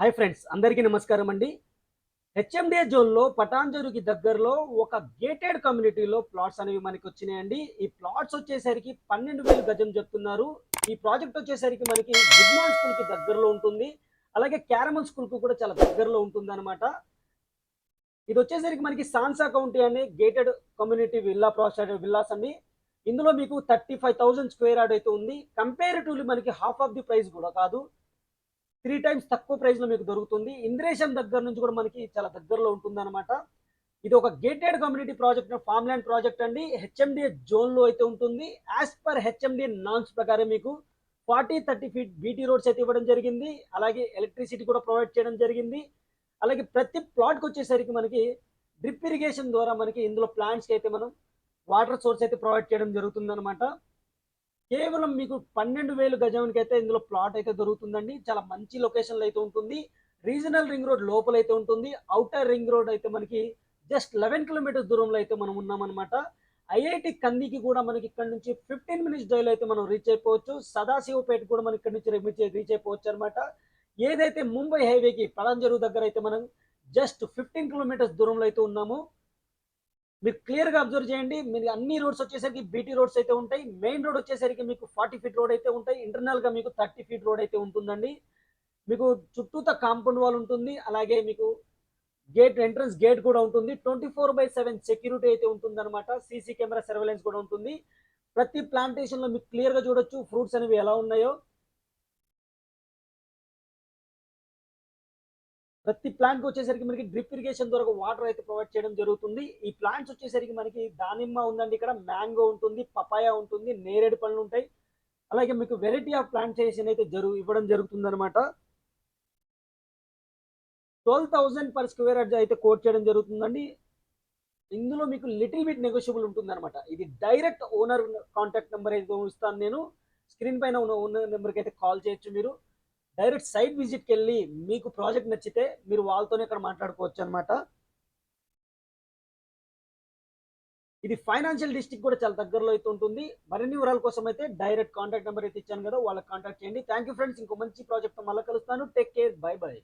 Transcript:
Hi friends అందరికీ నమస్కారం అండి. హెచ్ఎండిఏ జోన్లో పటాంజరుకి దగ్గరలో ఒక గేటెడ్ కమ్యూనిటీలో ప్లాట్స్ అనేవి మనకి వచ్చినాయండి. ఈ ప్లాట్స్ వచ్చేసరికి పన్నెండు వేలు గజం చెప్తున్నారు. ఈ ప్రాజెక్ట్ వచ్చేసరికి మనకి గుడ్మాన్ స్కూల్కి దగ్గరలో ఉంటుంది. అలాగే క్యారమల్ స్కూల్కి కూడా చాలా దగ్గరలో ఉంటుంది అనమాట ఇది వచ్చేసరికి మనకి సాన్సా కౌంటీ అనే gated community villa project villas అండి. ఇందులో మీకు thirty five thousand square yard అయితే ఉంది. కంపేరిటివ్లీ మనకి హాఫ్ ఆఫ్ ది ప్రైస్ కూడా కాదు. త్రీ టైమ్స్ తక్కువ ప్రైస్లో మీకు దొరుకుతుంది. ఇంద్రేషన్ దగ్గర నుంచి కూడా మనకి చాలా దగ్గరలో ఉంటుంది అనమాట ఇది ఒక gated community project farm land project అండి హెచ్ఎండిఏ జోన్లో అయితే ఉంటుంది. యాజ్ పర్ హెచ్ఎండిఏ నాన్స్ ప్రకారం మీకు forty thirty feet BT roads అయితే ఇవ్వడం జరిగింది. అలాగే ఎలక్ట్రిసిటీ కూడా ప్రొవైడ్ చేయడం జరిగింది. అలాగే ప్రతి ప్లాట్కి వచ్చేసరికి మనకి డ్రిప్ ఇరిగేషన్ ద్వారా మనకి ఇందులో ప్లాంట్స్కి అయితే మనం వాటర్ సోర్స్ అయితే ప్రొవైడ్ చేయడం జరుగుతుంది అనమాట కేవలం మీకు పన్నెండు వేలు గజానికి అయితే ఇందులో ప్లాట్ అయితే దొరుకుతుందండి. చాలా మంచి లొకేషన్లో అయితే ఉంటుంది. రీజనల్ రింగ్ రోడ్ లోపల అయితే ఉంటుంది. అవుటర్ రింగ్ రోడ్ అయితే మనకి జస్ట్ లెవెన్ కిలోమీటర్స్ దూరంలో అయితే మనం ఉన్నామన్నమాట. ఐఐటి కందికి కూడా మనకి ఇక్కడ నుంచి ఫిఫ్టీన్ మినిట్స్ డ్రైవ్లో అయితే మనం రీచ్ అయిపోవచ్చు. సదాశివపేట కూడా మనకి ఇక్కడ నుంచి రీచ్ రీచ్ అయిపోవచ్చు అనమాట ఏదైతే ముంబై హైవేకి పడంజరు దగ్గర అయితే మనం జస్ట్ ఫిఫ్టీన్ కిలోమీటర్స్ దూరంలో అయితే ఉన్నాము. మీరు క్లియర్గా అబ్జర్వ్ చేయండి. మీరు అన్ని రోడ్స్ వచ్చేసరికి బీటీ రోడ్స్ అయితే ఉంటాయి. మెయిన్ రోడ్ వచ్చేసరికి మీకు ఫార్టీ ఫీట్ రోడ్ అయితే ఉంటాయి. ఇంటర్నల్గా మీకు థర్టీ ఫీట్ రోడ్ అయితే ఉంటుందండి. మీకు చుట్టూత కాంపౌండ్ వాల్ ఉంటుంది. అలాగే మీకు గేట్ ఎంట్రన్స్ గేట్ కూడా ఉంటుంది. Twenty four by seven security అయితే ఉంటుంది అనమాట సీసీ కెమెరా సర్వేలెన్స్ కూడా ఉంటుంది. ప్రతి ప్లాంటేషన్లో మీకు క్లియర్గా చూడొచ్చు. ఫ్రూట్స్ అనేవి ఎలా ఉన్నాయో. ప్రతి ప్లాంట్కి వచ్చేసరికి మనకి డ్రిప్ ఇరిగేషన్ ద్వారా వాటర్ అయితే ప్రొవైడ్ చేయడం జరుగుతుంది. ఈ ప్లాంట్స్ వచ్చేసరికి మనకి దానిమ్మ ఉందండి ఇక్కడ మ్యాంగో ఉంటుంది పపాయ ఉంటుంది నేరేడు పళ్ళు ఉంటాయి. అలాగే మీకు వెరైటీ ఆఫ్ ప్లాంటేషన్ అయితే జరుగు ఇవ్వడం జరుగుతుంది అనమాట twelve thousand per square yard అయితే కోట్ చేయడం జరుగుతుందండి. ఇందులో మీకు లిటిల్ బిట్ నెగోషియబుల్ ఉంటుంది అనమాట ఇది డైరెక్ట్ ఓనర్ కాంటాక్ట్ నెంబర్ అయితే ఇస్తాను నేను. స్క్రీన్ పైన ఉన్న ఓనర్ నెంబర్కి అయితే కాల్ చేయొచ్చు మీరు. డైరెక్ట్ సైట్ విజిట్కి వెళ్ళి మీకు ప్రాజెక్ట్ నచ్చితే మీరు వాళ్ళతోనే ఇక్కడ మాట్లాడుకోవచ్చు అనమాట ఇది ఫైనాన్షియల్ డిస్ట్రిక్ట్ కూడా చాలా దగ్గరలో అయితే ఉంటుంది. మరిన్ని వివరాల కోసం అయితే డైరెక్ట్ కాంటాక్ట్ నెంబర్ అయితే ఇచ్చాను కదా వాళ్ళకి కాంటాక్ట్ చేయండి. థ్యాంక్ యూ ఫ్రెండ్స్ ఇంకో మంచి ప్రాజెక్ట్ మళ్ళీ కలుస్తాను. Take care. Bye bye.